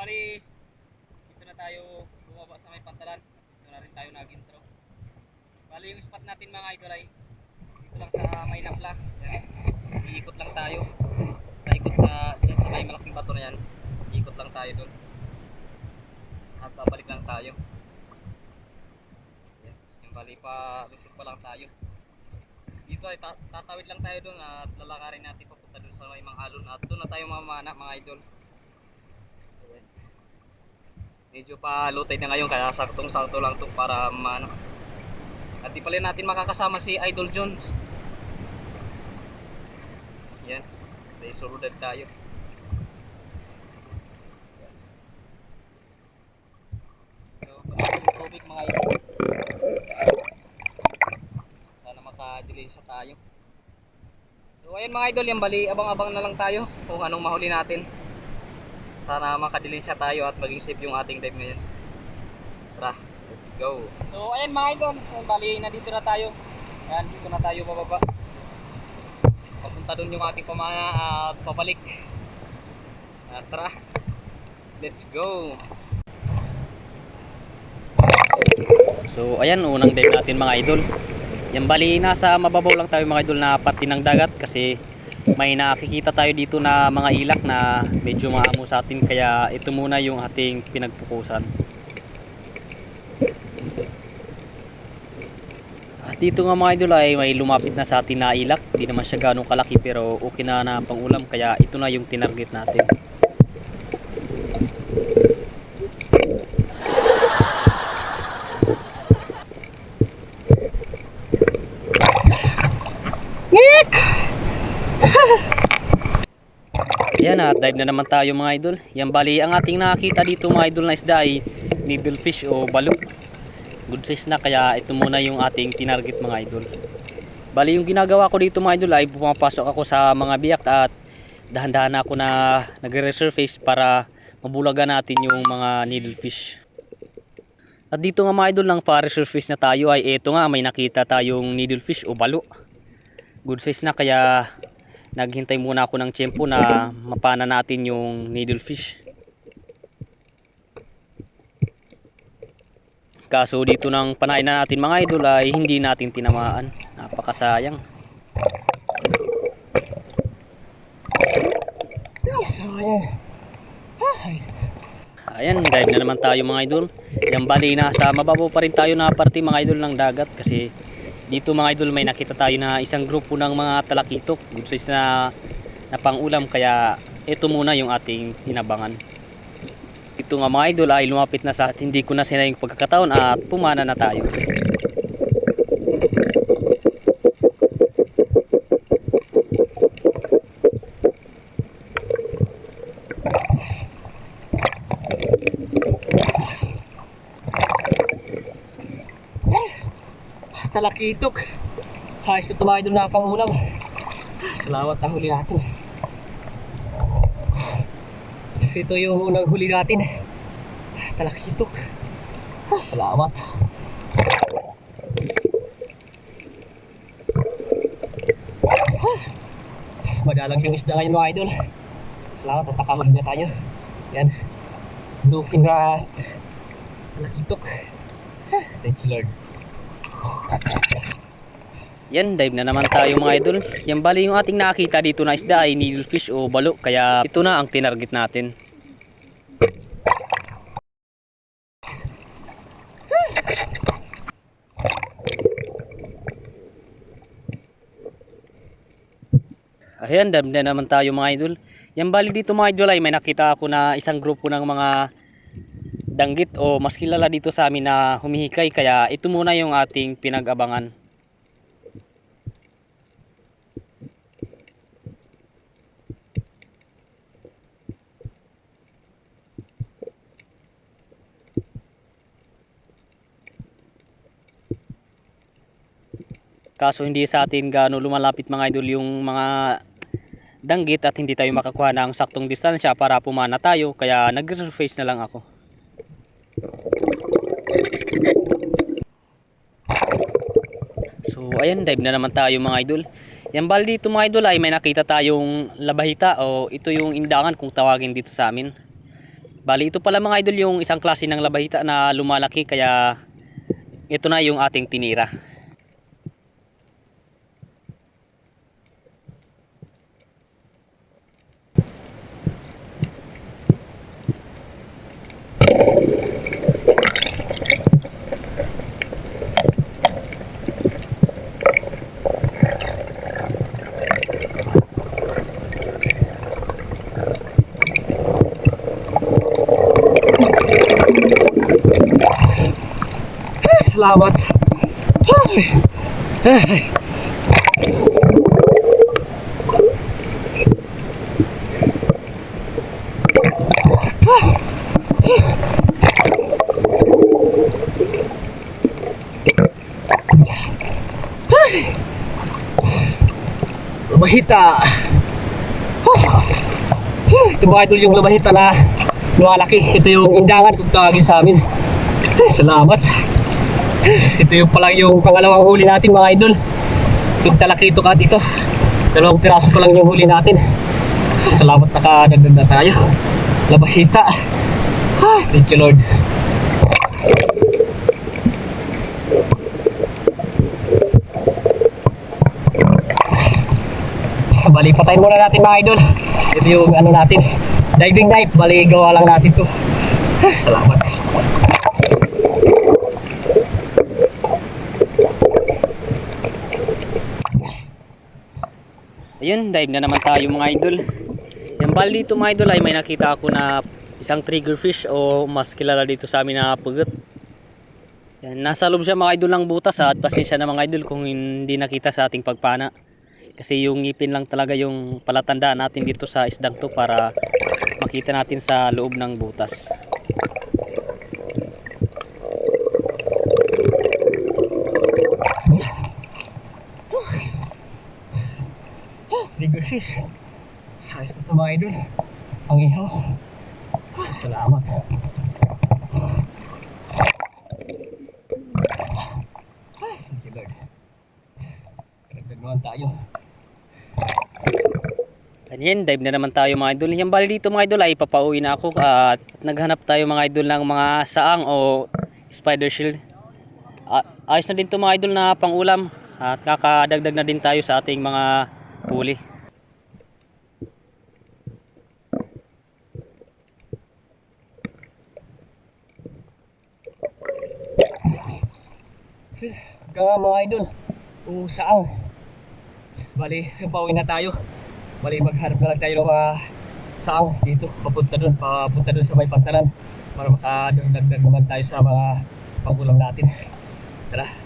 bali, dito na tayo bumaba sa may pantalan. Dito na rin tayo nag-intro. Bali, yung spot natin mga idol ay dito lang sa may napla. Iikot lang tayo. Naikot sa, dyan sa may malaking bato na yan. Iikot lang tayo doon. At babalik lang tayo. Yan. Yung bali pa, lusot pa lang tayo. Dito ay ta- tatawid lang tayo doon at lalakarin natin papunta doon sa may mga alon at doon na tayo mamana mga idol. Medyo pa low tide na ngayon kaya saktong sakto lang to para mamana. At di pala natin makakasama si Idol Jones. Yan. May surudad tayo. So, tubig mga idol. Sana maka-delay sa tayo. So, ayan mga idol, yan bali, abang-abang na lang tayo kung anong mahuli natin. Sana makadelay siya tayo at maging safe yung ating dive ngayon. Tara, let's go. So, ayan mga idol, bali, nandito na tayo. Ayan, dito na tayo bababa. Papunta doon yung ating pamana at pabalik. At tara, let's go. So ayan, unang dive natin mga idol. Yan bali, nasa mababaw lang tayo mga idol na parte ng dagat kasi may nakikita tayo dito na mga ilak na medyo maamo sa atin kaya ito muna yung ating pinagpukusan. At dito nga mga idol ay may lumapit na sa atin na ilak. Hindi naman siya ganong kalaki pero okay na na pang ulam kaya ito na yung tinarget natin. Yan at dive na naman tayo mga idol. Yan bali ang ating nakakita dito mga idol na isda ay needlefish o balo. Good size na kaya ito muna yung ating tinarget mga idol. Bali yung ginagawa ko dito mga idol ay pumapasok ako sa mga biyak at dahan-dahan ako na nagre-resurface para mabulagan natin yung mga needlefish. At dito nga mga idol ng pa-resurface na tayo ay eto nga may nakita tayong needlefish o balo. Good size na kaya naghintay muna ako ng tiyempo na mapana natin yung needlefish. Kaso dito ng panain na natin mga idol ay hindi natin tinamaan. Napakasayang. Ayan, dive na naman tayo mga idol. Yan bali na sa mababaw pa rin tayo na parte mga idol ng dagat kasi dito mga idol may nakita tayo na isang grupo ng mga talakitok. Good size na, na pangulam kaya ito muna yung ating hinabangan. Ito nga mga idol ay lumapit na sa at hindi ko na sinayang pagkakataon at pumana na tayo. Talakitok. Hayos na tumayo doon na pang ulam. Salamat na huli natin. Ito yung unang huli natin. Talakitok. Ah, Salamat. Ah, Madalang yung isda ngayon mga idol. Salamat at nakamali na tayo. Yan. Looking at talakitok. Ah, Thank you Lord. Yan, dive na naman tayo mga idol. Yan bali yung ating nakita dito na isda ay needlefish o balo. Kaya ito na ang tinarget natin. Ayan, dive na naman tayo mga idol. Yan bali dito mga idol ay may nakita ako na isang grupo ng mga danggit o mas kilala dito sa amin na humihikay kaya ito muna yung ating pinag-abangan. Kaso hindi sa atin gaano lumalapit mga idol yung mga danggit at hindi tayo makakuha ng saktong distansya para pumana tayo kaya nag-resurface na lang ako. ayan, dive na naman tayo mga idol. Yan bali dito mga idol ay may nakita tayong labahita o ito yung indangan kung tawagin dito sa amin. Bali ito pala mga idol yung isang klase ng labahita na lumalaki kaya ito na yung ating tinira. Salamat. Ay. Ay. Lumahita. Ito mga idol yung lumahita na lumalaki. Ito yung indangan kung tawagin sa amin. Ay, Salamat. Ito yung palang yung pangalawang huli natin mga idol. Yung talakito kat ito. Dalawang piraso pa lang yung huli natin. Salamat nakadagdag na tayo. Labahita. Ay, thank you Lord. Bali, patayin muna natin mga idol. Ito yung ano natin. Diving knife. Bali, gawa lang natin to. Salamat. Ayun, dive na naman tayo mga idol. Yan bali dito mga idol ay may nakita ako na isang triggerfish o mas kilala dito sa amin na pugot. Yan, nasa loob siya mga idol ng butas ha, at pasensya na mga idol kung hindi nakita sa ating pagpana. Kasi yung ngipin lang talaga yung palatandaan natin dito sa isdang to para makita natin sa loob ng butas. Fish. Ayos na ito mga idol. Ang ihaw. Salamat. Thank you Lord. Karagdag naman tayo. Ayan, dive na naman tayo mga idol. Yan bali dito mga idol ay papauwi na ako at naghanap tayo mga idol ng mga saang o spider shield. Ah, ayos na din to mga idol na pangulam at kakadagdag na din tayo sa ating mga huli. Kaya mga idol. O saang. Bali, pauwi na tayo. Bali, maghanap na lang tayo ng mga saang dito. Papunta doon. Papunta doon sa may pantalan. Para makadagdag naman tayo sa mga pangulam natin. Tara.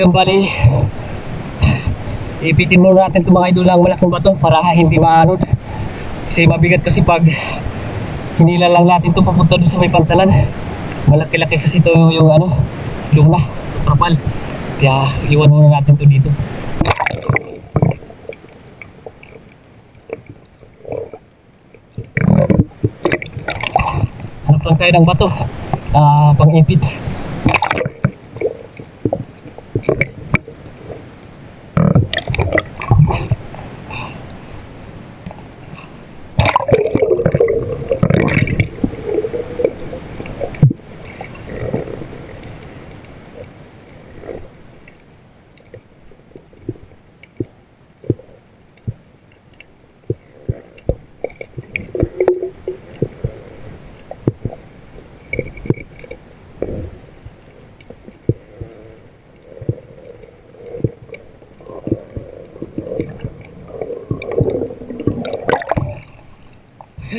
Yung bali, ipitin muna natin itong mga idol ng malaking bato para hindi maanod. Kasi mabigat kasi pag hinila lang natin ito papunta doon sa may pantalan. Malaki-laki kasi ito yung ano, yung na, trapal. Kaya iwan muna natin ito dito. Hanap lang tayo ng bato. Ah, pang-ipit.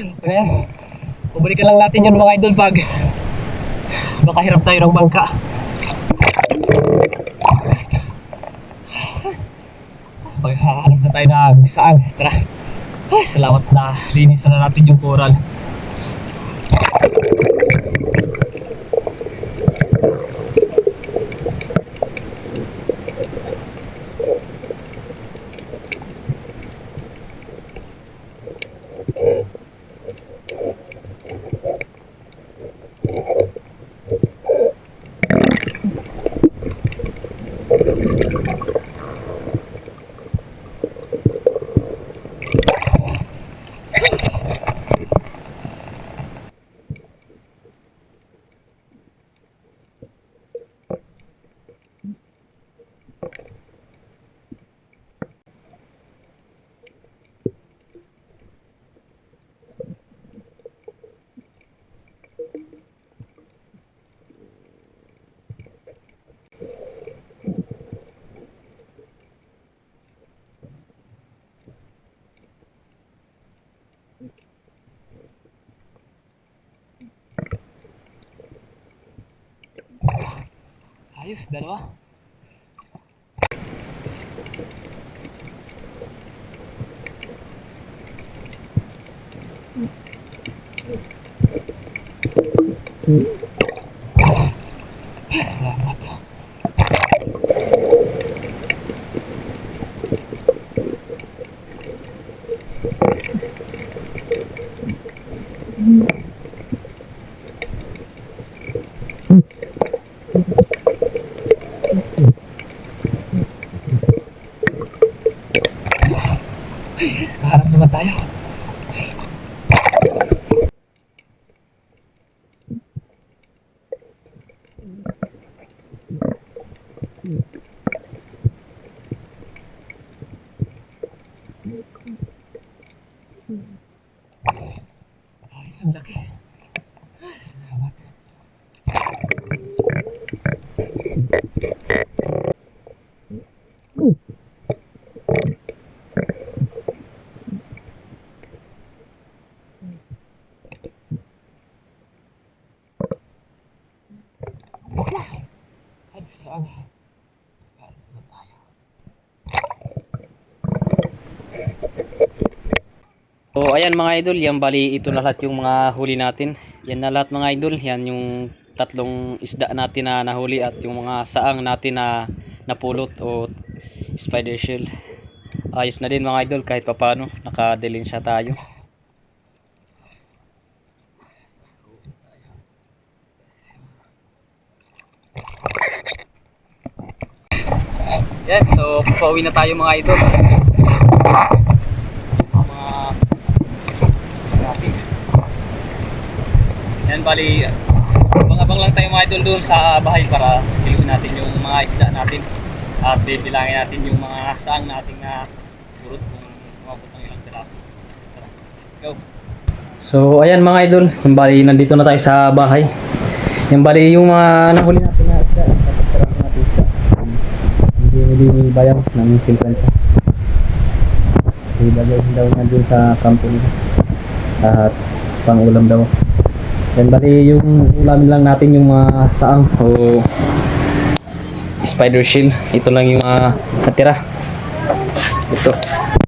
Ayan. Pabalikan lang natin yun mga idol pag baka hirap tayo ng bangka. Paghahanap na tayo ng saan. Tara. Ay, salamat na linis na natin yung coral. Ayos, dalawa. Salamat. Harap naman tayo. Ayos, ang laki. Salamat. Ay, saan? Saan naman tayo? So ayan mga idol, yan bali ito na lahat yung mga huli natin. Yan na lahat mga idol, yan yung tatlong isda natin na nahuli at yung mga saang natin na napulot o spider shell. Ayos na din mga idol kahit papano, nakadilin siya tayo. Yan, so pauwi na tayo mga idol. Yan bali, abang-abang lang tayo mga idol doon sa bahay para kiluin natin yung mga isda natin. At bibilangin natin yung mga saang nating na burot kung umabot ng ilang piraso. Tara, go! So ayan mga idol, yung bali nandito na tayo sa bahay. Yung bali yung mga nahuli natin na isda, kapag natin isda. Hindi bayaw ng 50. Ilagay daw niya dun sa kampo nila. At pang daw. Yan bali yung ulamin lang natin yung mga saang o spider shield. Ito lang yung mga natira. Ito.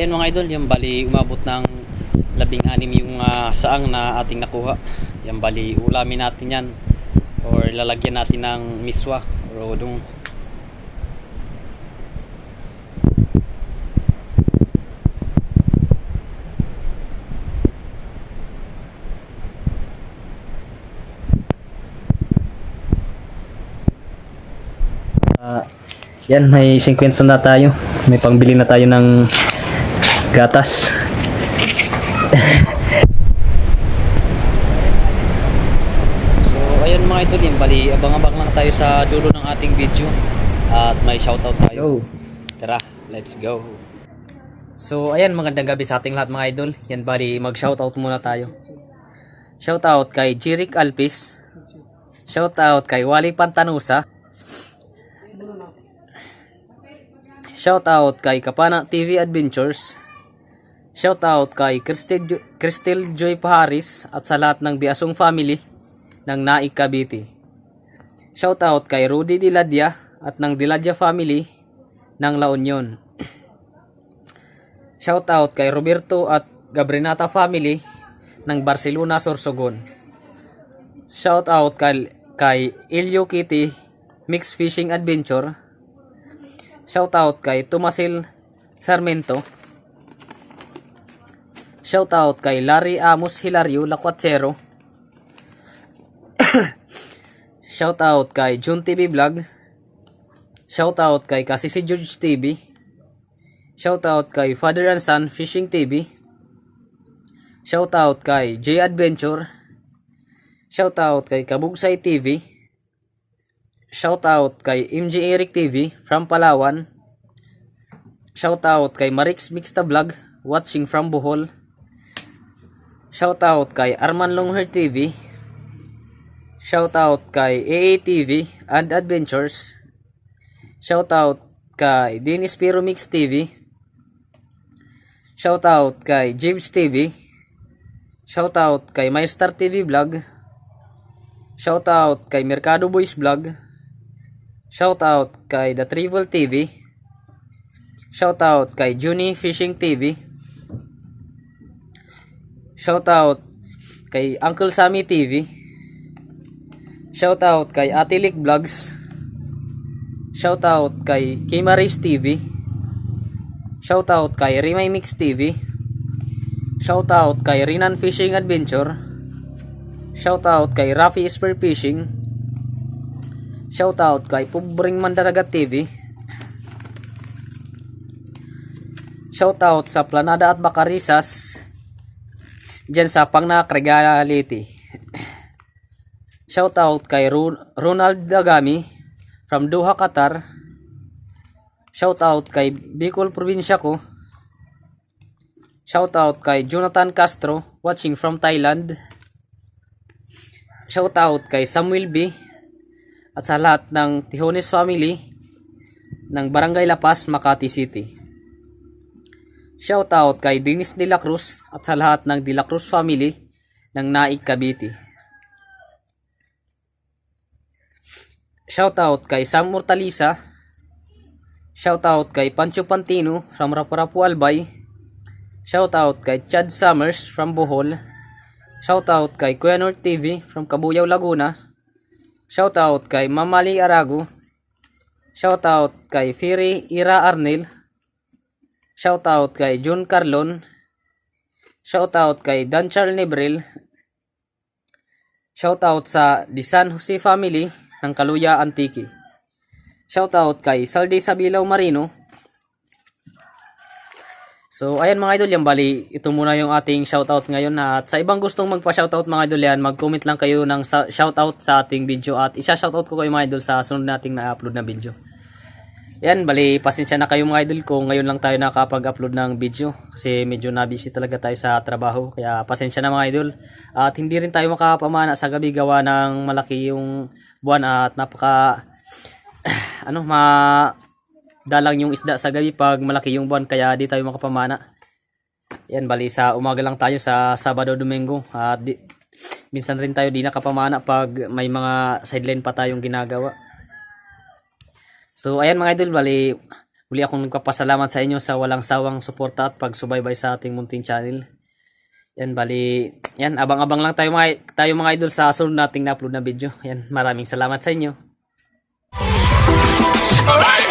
So, ayun mga idol, yung bali umabot ng labing anim yung ah, saang na ating nakuha. Yung bali ulamin natin yan or lalagyan natin ng miswa or udong. Ah, yan, may 50 na tayo. May pangbili na tayo ng gatas. so, ayun mga idol, yan bali abang-abang lang tayo sa dulo ng ating video. At may shoutout tayo. Tara, let's go. So, ayan, magandang gabi sa ating lahat mga idol. Yan bali, mag-shoutout muna tayo. Shoutout kay Jirik Alpis. Shoutout kay Wally Pantanusa. Shoutout kay Kapana TV Adventures. Shoutout kay Cristel, Jo- Cristel Joy Paharis at sa lahat ng Biasong family ng Naik Cavite. Shoutout kay Rudy Diladia at ng Diladia family ng La Union. Shoutout kay Roberto at Gabrinata family ng Barcelona Sorsogon. Shoutout kay, kay Ilyo Kitty Mix Fishing Adventure. Shoutout kay Tomasil Sarmento. Shoutout kay Larry Amos Hilario Lacuatsero. Shoutout kay Jun TV Vlog. Shoutout kay Kasisi George TV. Shoutout kay Father and Son Fishing TV. Shoutout kay J Adventure. Shoutout kay Kabugsay TV. Shoutout kay MJ Eric TV from Palawan. Shoutout kay Marix Mixta Vlog watching from Bohol. Shoutout kay Arman Longhair TV. Shoutout kay AA TV and Adventures. Shoutout kay Dennis Piro Mix TV. Shoutout kay James TV. Shoutout kay MyStar TV Vlog. Shoutout kay Mercado Boys Vlog. Shoutout kay The Travel TV. Shoutout kay Juni Fishing TV. Shoutout kay Uncle Sammy TV. Shoutout kay Atilik Vlogs. Shoutout kay Kimaris TV. Shoutout kay Rimay Mix TV. Shoutout kay Rinan Fishing Adventure. Shoutout kay Rafi Spear Fishing. Shoutout kay Pubring Mandaragat TV. Shoutout sa Planada at Bacarisas. Diyan sa Pangnak Regality. Shoutout kay Ru- Ronald Dagami from Doha, Qatar. Shoutout kay Bicol Probinsya ko. Shoutout kay Jonathan Castro watching from Thailand. Shoutout kay Samuel B. At sa lahat ng Tijones family ng Barangay La Paz, Makati City. Shoutout kay Dennis De La Cruz at sa lahat ng De La Cruz family ng Naik Cavite. Shoutout kay Sam Mortalisa. Shoutout kay Pancho Pantino from Raparapu Albay. Shoutout kay Chad Summers from Bohol. Shoutout kay Kuya North TV from Kabuyao, Laguna. Shoutout kay Mamali Arago. Shoutout kay Firi Ira Arnel. Shoutout kay John Carlon. Shoutout kay Dan Charles Nebril. Shoutout sa The San Jose family ng Kaluya Antique. Shoutout kay Saldi Sabilaw Marino. So, ayan mga idol, yan bali, ito muna yung ating shoutout ngayon. At sa ibang gustong magpa-shoutout mga idol yan, mag-comment lang kayo ng shoutout sa ating video at isa-shoutout ko kayo mga idol sa sunod nating na-upload na video. Yan, bali, pasensya na kayo mga idol kung ngayon lang tayo nakapag-upload ng video kasi medyo na-busy talaga tayo sa trabaho. Kaya pasensya na mga idol. At hindi rin tayo makapamana sa gabi gawa ng malaki yung buwan at napaka ano, ma dalang yung isda sa gabi pag malaki yung buwan kaya di tayo makapamana. Yan, bali sa umaga lang tayo sa Sabado Domingo at di, minsan rin tayo di nakapamana pag may mga sideline pa tayong ginagawa. So ayan mga idol, bali Muli akong nagpapasalamat sa inyo sa walang sawang suporta at pagsubaybay sa ating Muntin Channel. Yan bali, yan abang-abang lang tayo mga tayo mga idol sa sunod nating na-upload na video. Yan, maraming salamat sa inyo. Alright.